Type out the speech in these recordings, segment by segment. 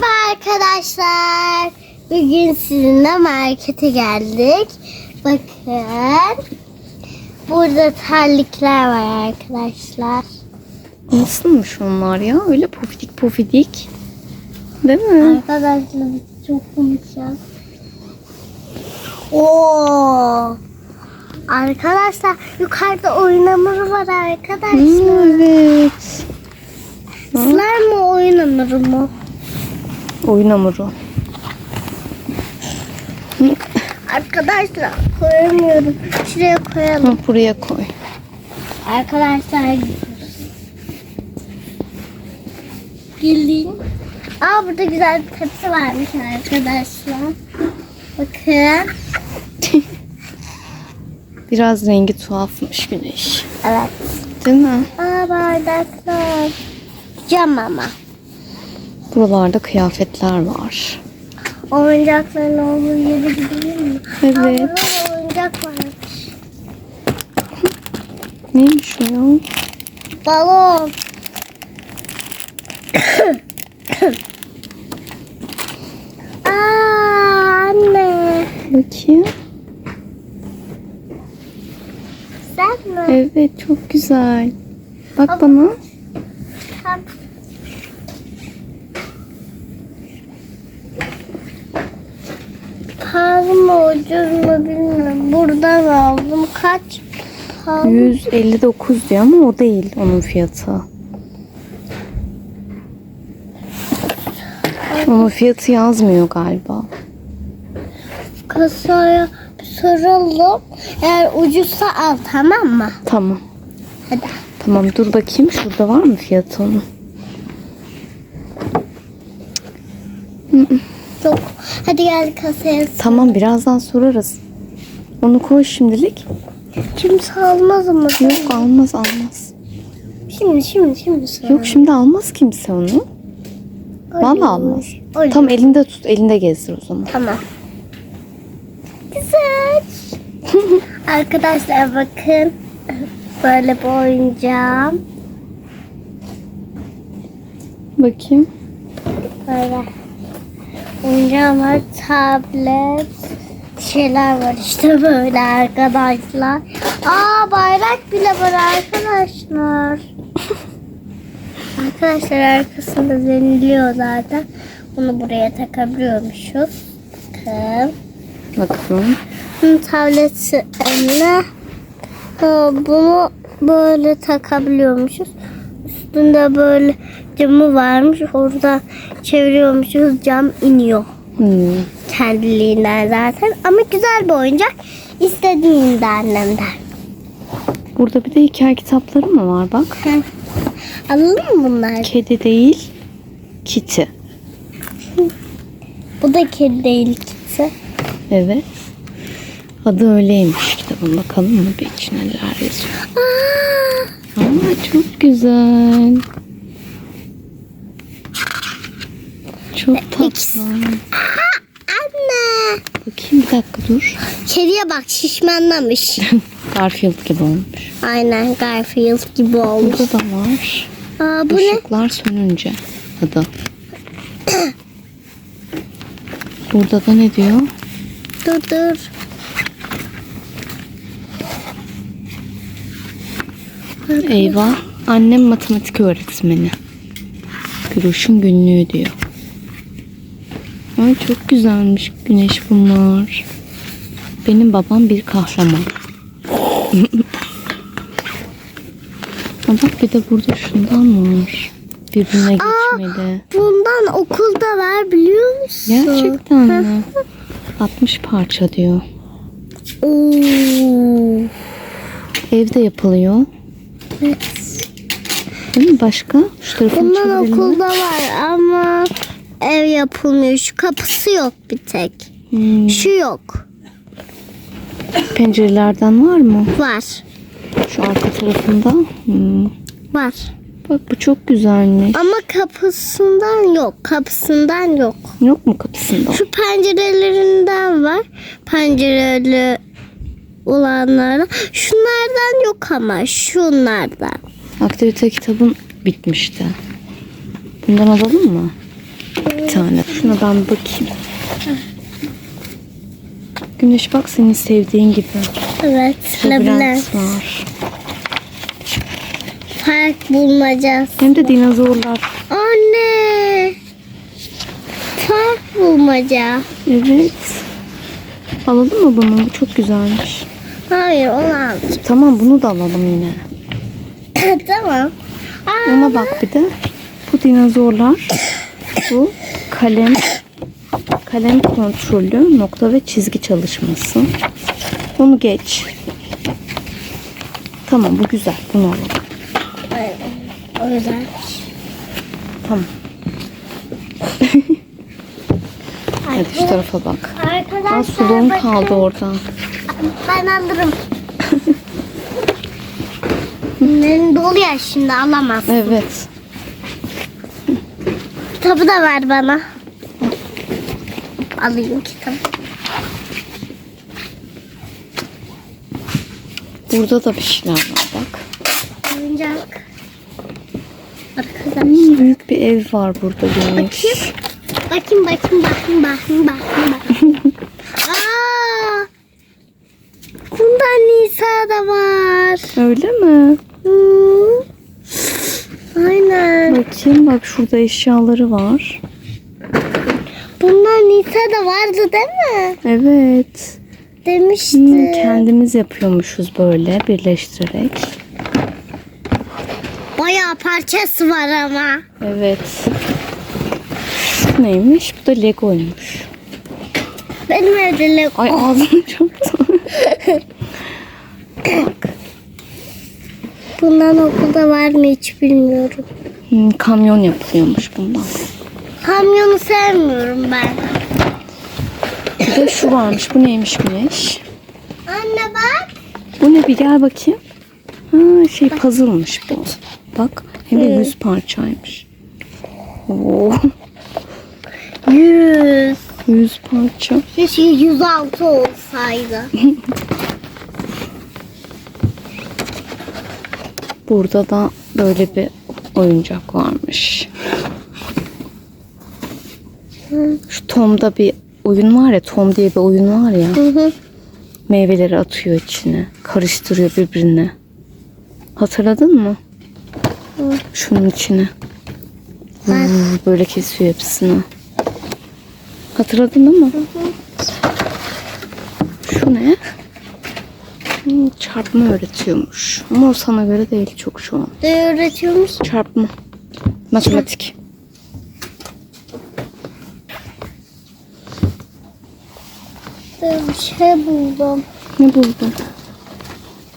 Merhaba arkadaşlar. Bugün sizinle markete geldik. Bakın. Burada terlikler var arkadaşlar. Nasılmış onlar ya? Öyle pofidik pofidik. Değil mi? Arkadaşlar çok konuşacağız. Oo. Arkadaşlar yukarıda oyun hamuru var arkadaşlar. Hmm, evet. Slime mı oyun hamuru mu? Oyun hamuru. Arkadaşlar koyamıyorum. Şuraya koyalım. Hı, buraya koy. Arkadaşlar. Gelin. Aa burada güzel bir tepsi varmış arkadaşlar. Bakın. Biraz rengi tuhafmış güneş. Evet. Değil mi? Aa bardaklar. Cam ama. Buralarda kıyafetler var. Oyuncakların olduğu yere gidelim mi? Aa, Evet. burada da oyuncak varmış. Neymiş o ya? Balon. Aa anne. Bakayım. Sen mi? Evet çok güzel. Bak bana. Sen- Pahalı mı ucuz mu bilmiyorum. Buradan aldım. Kaç? Pahalı. 159 diyor ama o değil onun fiyatı. Onun fiyatı yazmıyor galiba. Kasaya soralım. Eğer ucuzsa al tamam mı? Tamam. Hadi. Tamam dur bakayım şurada var mı fiyatı onun? Çok. Hadi gel kasaya. Tamam birazdan sorarız. Onu koy şimdilik. Kimse almaz ama. Yok almaz almaz. Şimdi şimdi şimdi soralım. Yok şimdi almaz kimse onu. Vallahi almaz. Olur. Tam elinde tut elinde gezdir o zaman. Tamam. Güzel. Arkadaşlar bakın. Böyle bir oyuncağım. Bakayım. Böyle. Oyuncağım var. Tablet. Şeyler var işte böyle arkadaşlar. Aa bayrak bile var arkadaşlar. arkadaşlar arkasında zeniliyor zaten. Bunu buraya takabiliyormuşuz. Bakın. Bakalım. Bunun tableti eline bunu böyle takabiliyormuşuz. Üstünde böyle camı varmış. Orada çeviriyormuşuz. Cam iniyor. Hmm. Kendiliğinden zaten. Ama güzel bir oyuncak. İstediğinde annemden. Burada bir de hikaye kitapları mı var bak. Heh. Alalım mı bunları? Kedi değil, Kitty. Bu da kedi değil kimse. Evet. Adı öyleymiş kitabın. Bakalım mı bir içine neler yazıyor. Aa, Aa, çok güzel. Çok tatlı. anne. Bakayım bir dakika dur. Kediye bak şişmanlamış. Garfield gibi olmuş. Aynen Garfield gibi olmuş. Burada da var. Aa, bu ne? Işıklar sönünce adı. Burada da ne diyor? Dur dur. Eyvah. Annem matematik öğretmeni. Gülüş'ün günlüğü diyor. Ay çok güzelmiş güneş bunlar. Benim babam bir kahraman. Bak bir de burada şundan var. Birbirine geçmeli. Bundan okulda var biliyor musun? Gerçekten mi? 60 parça diyor. Oo. Evde yapılıyor. Evet. Değil mi başka? Şu Bundan okulda var ama ev yapılmıyor. Şu kapısı yok bir tek. Hmm, Şu yok. pencerelerden var mı? Var. Şu arka tarafında. Hmm. Var. Bak bu çok güzelmiş. Ama kapısından yok. Kapısından yok. Yok mu kapısında? Şu pencerelerinden var. Pencereli olanlardan. Şunlardan yok ama şunlardan. Aktivite kitabın bitmişti. Bundan alalım mı? Bir tane. Şuna ben bakayım. Güneş bak senin sevdiğin gibi. Evet. Labirent. Var. Park bulmacası. Hem de dinozorlar. Anne. Park bulmaca. Evet. Alalım mı bunu? Bu çok güzelmiş. Hayır onu alacağım. Tamam bunu da alalım yine. tamam. Aa, Ona bak bir de. Bu dinozorlar. Bu kalem. Kalem kontrolü, nokta ve çizgi çalışması. Onu geç. Tamam bu güzel. Bunu alalım. Yüzden. Tamam. Hadi şu tarafa bak. Arkadaşlar suluğum bakın. kaldı orada. Ben alırım. Benim dolu ya şimdi alamaz. Evet. Kitabı da ver bana. Alayım kitabı. Burada da bir şeyler var bak. Oyuncak. Arkadaşlar. Büyük bir ev var burada Güneş. Bakayım bakayım bakayım bakayım bakayım bakayım. Aa! Bundan Nisa da var. Öyle mi? Hmm. Aynen. Bakayım bak şurada eşyaları var. Bundan Nisa da vardı değil mi? Evet. Demişti. Hmm, kendimiz yapıyormuşuz böyle birleştirerek. Bayağı parçası var ama. Evet. Şu neymiş? Bu da Lego'ymuş. Benim evde Lego. Ay ağzım çarptı. Bundan okulda var mı hiç bilmiyorum. Hmm, kamyon yapılıyormuş bundan. Kamyonu sevmiyorum ben. Bir de şu varmış. Bu neymiş Güneş? Anne bak. Bu ne bir gel bakayım. Ha, şey puzzle'mış bu. Bak hem de yüz parçaymış. Oo, Yüz. yüz parça. Keşke 106 olsaydı. Burada da böyle bir oyuncak varmış. Şu Tom'da bir oyun var ya, Tom diye bir oyun var ya. Hı hı. Meyveleri atıyor içine, karıştırıyor birbirine. Hatırladın mı? Şunun içine. Vuu, Böyle kesiyor hepsini. Hatırladın değil mi? Şu ne? Hmm, Çarpma öğretiyormuş. Ama o sana göre değil çok şu an. Ne öğretiyormuş? Çarpma. Matematik. Bir şey buldum. Ne buldun?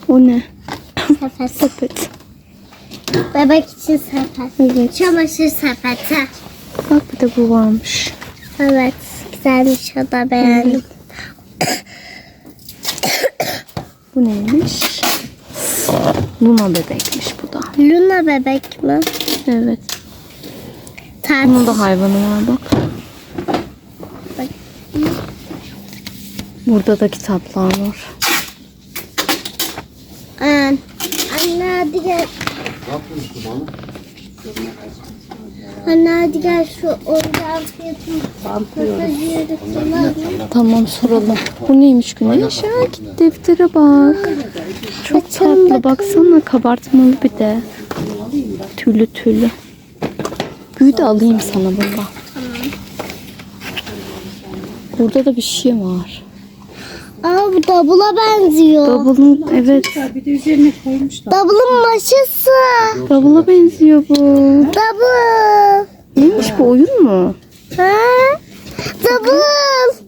O ne? Sepet. Sepet. Bebek için sepet. Evet. Çamaşır sepeti. Bak bir de bu varmış. Evet. Güzelmiş o da beğendim. Bu neymiş? Luna bebekmiş bu da. Luna bebek mi? Evet. Tat. Bunun da hayvanı var bak. Bak. Burada da kitaplar var. An- Anne hadi gel. Anne hadi gel şu mesajı yürütüler. Tamam soralım. Bu neymiş Güneş? Ya git deftere bak. Çok tatlı. Baksana kabartmalı bir de. Tüylü tüylü. Büyü de alayım sana bunda. Burada da bir şey var. Aa bu double'a benziyor. Double'ın evet. Double'ın maşası. Double'a benziyor bu. Double. Neymiş bu oyun mu? Ha? Double.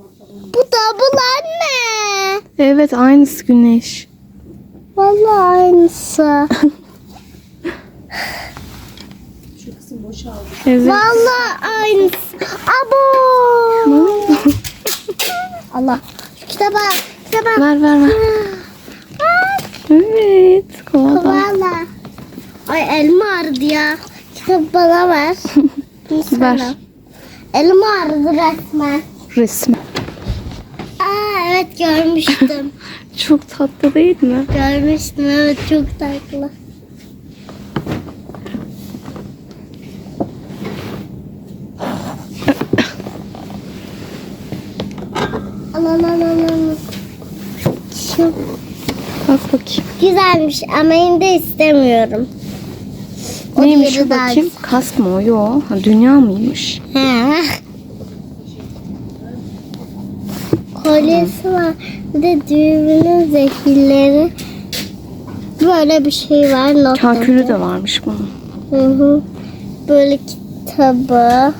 Bu double anne. Evet aynısı Güneş. Vallahi aynısı. Evet. Vallahi aynısı. Abo. Allah. Kitaba. Kitaba. Var var var. Evet. Koala. Ay elma ağrıdı ya. Kitabı bana ver. ver. Elma ağrıdı resmen. Resmen. Aa evet görmüştüm. çok tatlı değil mi? Görmüştüm evet çok tatlı. la la la şu Bak bakayım. güzelmiş ama yine istemiyorum. O Neymiş o daha bakayım? Kask mı o? Yo. Ha, dünya mıymış? He. Kolyesi var. Bir de düğümünün zehirleri. Böyle bir şey var. Not Kakülü de varmış bunun. Hı hı. Böyle kitabı.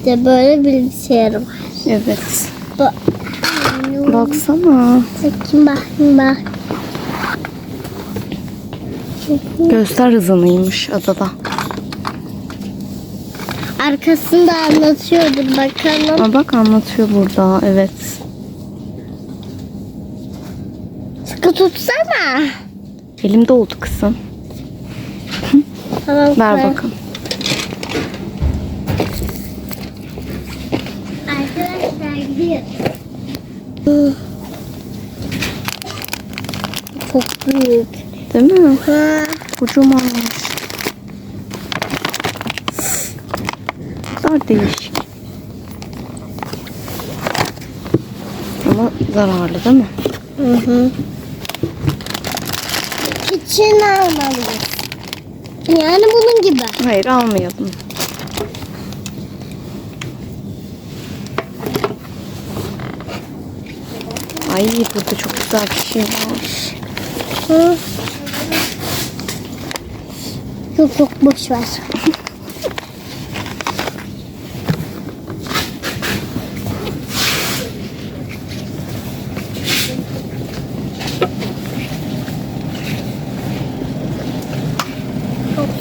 Bir de böyle bilgisayarı var. Evet. Bu. Baksana. Bakayım bakayım bak. Göster hızınıymış adada. Arkasında anlatıyordur bakalım. Ama bak anlatıyor burada. Evet. Sıkı tutsana. Elimde oldu kızım. Tamam. Ver koy. bakalım. Arkadaşlar gidiyoruz. Çok büyük. Değil mi? Ha. Kocamanmış. Ne kadar değişik. Ama zararlı değil mi? Hı hı. Küçüğünü almalıyız. Yani bunun gibi. Hayır almayalım. Ay burada çok güzel bir şey var. Hı. Yok yok boş ver.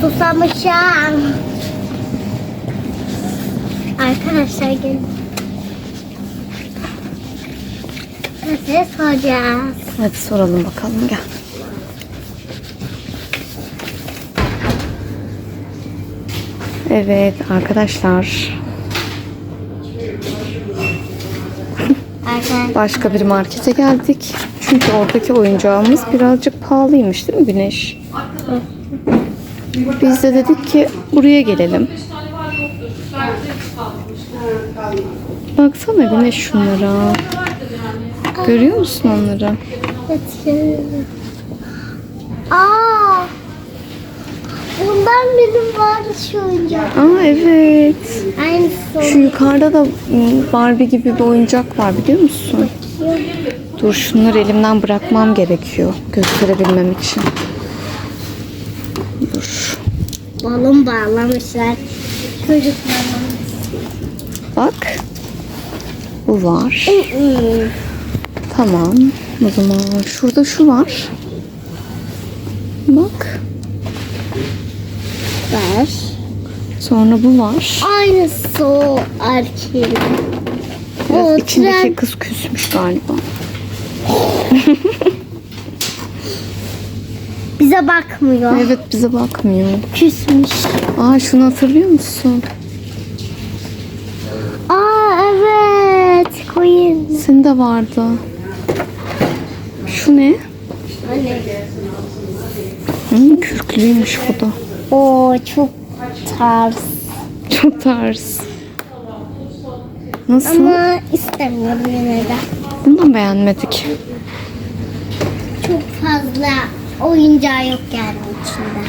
Susamışım. Arkadaşlar gelin. Size soracağız. Hadi soralım bakalım gel. Evet arkadaşlar Arkadaşlar. başka bir markete geldik. Çünkü oradaki oyuncağımız birazcık pahalıymış değil mi Güneş? Biz de dedik ki buraya gelelim. Baksana Güneş şunlara. Görüyor musun onları? Getiriyorum. Aa! Bundan benim vardı şu oyuncak. Aa evet. Aynısı. Şu yukarıda da Barbie gibi bir oyuncak var biliyor musun? Dur şunları elimden bırakmam gerekiyor gösterebilmem için. Dur. Balon bağlamışlar. Çocuklarım. Bak. Bu var. Tamam. O zaman şurada şu var. Bak. Ver. Sonra bu var. Aynısı o erkeğin. Biraz O içindeki tren. kız küsmüş galiba. Bize bakmıyor. Evet bize bakmıyor. Küsmüş. Aa şunu hatırlıyor musun? Aa evet. Koyun. Senin de vardı. Şu ne? Hmm, kürklüymüş bu da. O çok tarz. Çok tarz. Nasıl? Ama istemiyorum yine de. Bundan beğenmedik. Çok fazla oyuncağı yok yani içinde.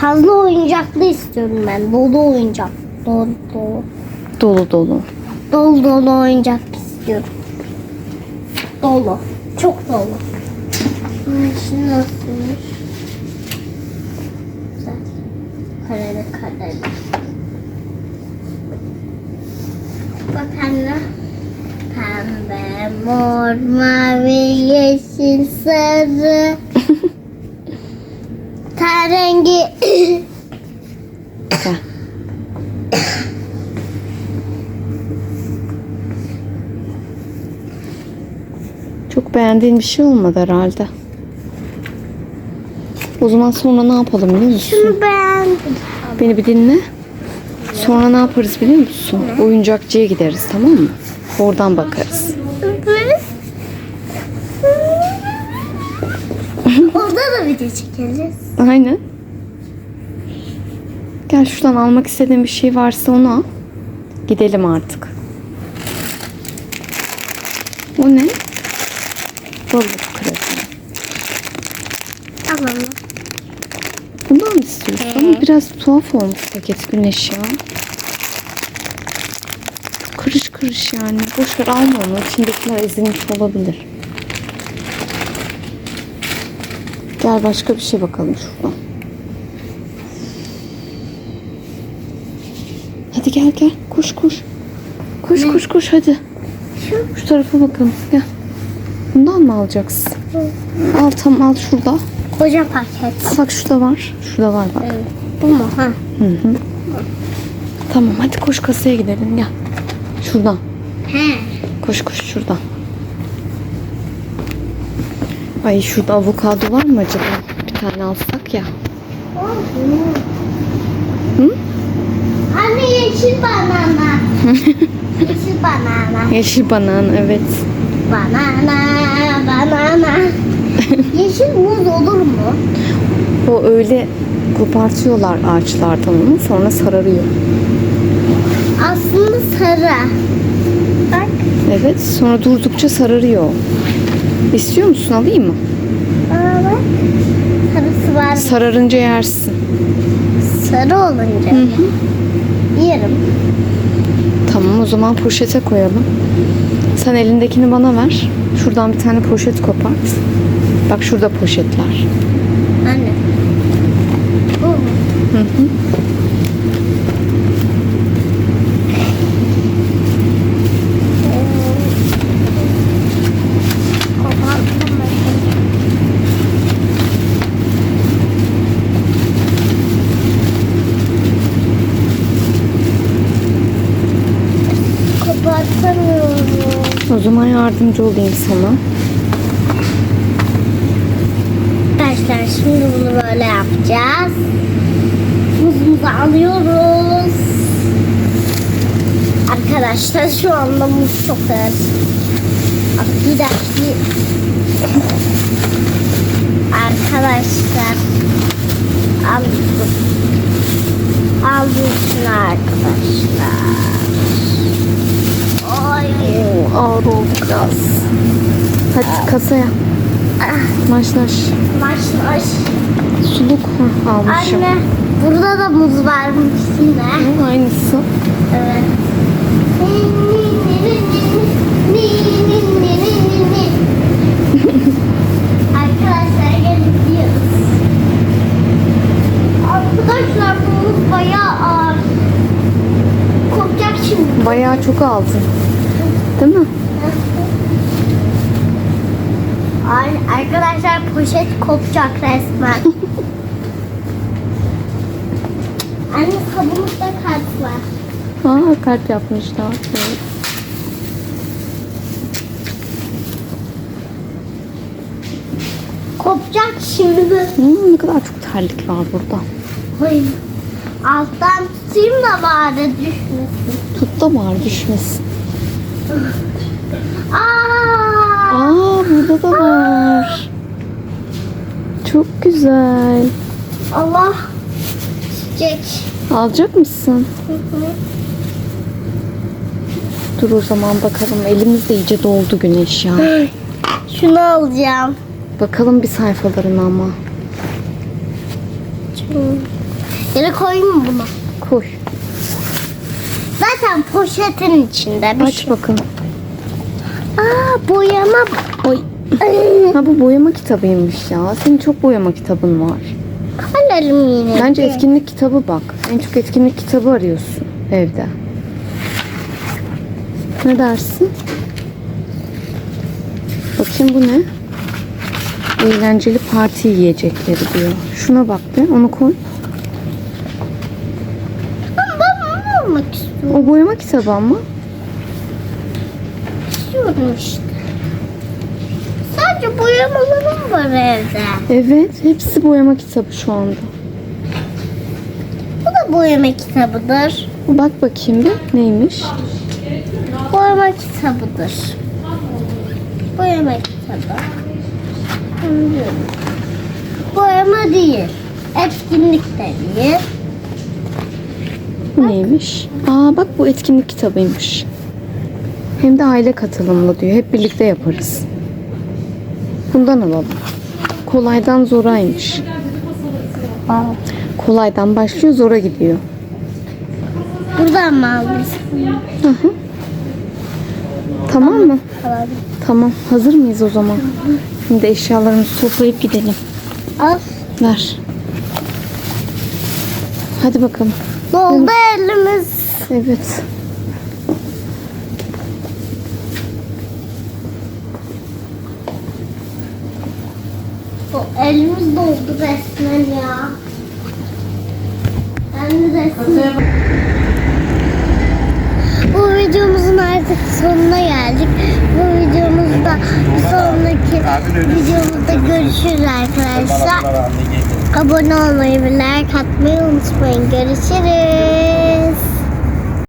Fazla oyuncaklı istiyorum ben. Dolu oyuncak. Dolu dolu. Dolu dolu. Dolu dolu oyuncak istiyorum. Dolu. Çok dolu. Hmm, Şimdi nasılmış? Güzel. Kareli kareli. Bak anne. Pembe, mor, mavi, yeşil, sarı. Ten rengi. Gel. Çok beğendiğin bir şey olmadı herhalde. O zaman sonra ne yapalım biliyor musun? Şunu beğendim. Beni bir dinle. Sonra ne yaparız biliyor musun? Oyuncakçıya gideriz tamam mı? Oradan bakarız. Orada da video çekeriz. Aynen. Gel şuradan almak istediğin bir şey varsa onu al. Gidelim artık. O ne? Balık kraker. Alalım. Bundan mı istiyorsun? Ama biraz tuhaf olmuş paket güneş ya. Kırış kırış yani. Boş ver alma onu. İçindekiler ezilmiş olabilir. Gel başka bir şey bakalım şuradan. Hadi gel gel. Koş koş. Koş koş koş hadi. Şu. Şu tarafa bakalım. Gel. Mı alacaksın? Al tamam al şurada. Koca paket. Bak şurada var. Şurada var bak. Evet. Bu mu? Ha. Hı hı. Tamam hadi koş kasaya gidelim gel. Şuradan. He. Koş koş şuradan. Ay şurada avokado var mı acaba? Bir tane alsak ya. Hı? Anne yeşil banana. yeşil banana. Yeşil banan evet. Banana, banana. yeşil muz olur mu? O öyle kopartıyorlar ağaçlardan onu sonra sararıyor. Aslında sarı. Bak. Evet sonra durdukça sararıyor. İstiyor musun alayım mı? Aa bak. Sarısı var. Sararınca yersin. Sarı olunca. Hı hı. Yerim. Tamam o zaman poşete koyalım. Sen elindekini bana ver. Şuradan bir tane poşet kopart. Bak şurada poşetler. Anne. Bu mu? Hı hı. Koparttım ben. Kopartamıyorum. O zaman yardımcı olayım sana. Arkadaşlar şimdi bunu böyle yapacağız. Muzumuzu alıyoruz. Arkadaşlar şu anda muz çok ağır. Bir dakika. Arkadaşlar. Aldım. Aldım arkadaşlar. Ay. Ağır oldu biraz. Hadi kasaya. Maş maş. Maç maç. Suluk Hı, almışım. Anne burada da muz varmış yine. Hı, Aynısı. Evet. Arkadaşlar gelin gidiyoruz. Arkadaşlar bu muz bayağı ağır. Kopacak şimdi. Bayağı çok aldın. Değil mi? Ay, Arkadaşlar poşet kopacak resmen. Anne kabımızda kart var. Aa kalp yapmışlar. Evet. Kopacak şimdi. Hmm, ne kadar çok terlik var burada. Ay, alttan tutayım da bari düşmesin. Tut da var düşmesin. Aa! Aa burada da var. Çok güzel. Allah çiçek. Alacak mısın? Hı hı. Dur o zaman bakalım. Elimiz de iyice doldu güneş ya. Şunu alacağım. Bakalım bir sayfalarına ama. Yere koyayım mı bunu? Koy. Zaten poşetin içinde bir Aç şey. bakalım. Aa boyama. Oy. Ha bu boyama kitabıymış ya. Senin çok boyama kitabın var. Kalalım yine. Bence etkinlik kitabı bak. En çok etkinlik kitabı arıyorsun evde. Ne dersin? Bakayım bu ne? Eğlenceli parti yiyecekleri diyor. Şuna bak be onu koy. Ben bunu almak istiyorum. O boyama kitabı ama. istiyorum işte. Boyamalarım var evde. Evet hepsi boyama kitabı şu anda. Bu da boyama kitabıdır. Bak bakayım bir neymiş? Boyama kitabıdır. Boyama kitabı. Bunu diyorum. Boyama değil. Etkinlik de değil. Bu neymiş? Aa bak bu etkinlik kitabıymış. Hem de aile katılımlı diyor. Hep birlikte yaparız. Bundan alalım. Kolaydan zoraymış. Aa, Kolaydan başlıyor zora gidiyor. buradan mı aldın? Hı hı. Tamam mı? Alalım. Tamam. Hazır mıyız o zaman? Şimdi eşyalarımızı toplayıp gidelim. Al. Ver. Hadi bakalım. Doldu elimiz. Evet. Elimiz doldu resmen ya. Ben de resmen... Bu videomuzun artık sonuna geldik. Bu videomuzda bir sonraki videomuzda görüşürüz arkadaşlar. Abone olmayı ve like atmayı unutmayın. Görüşürüz.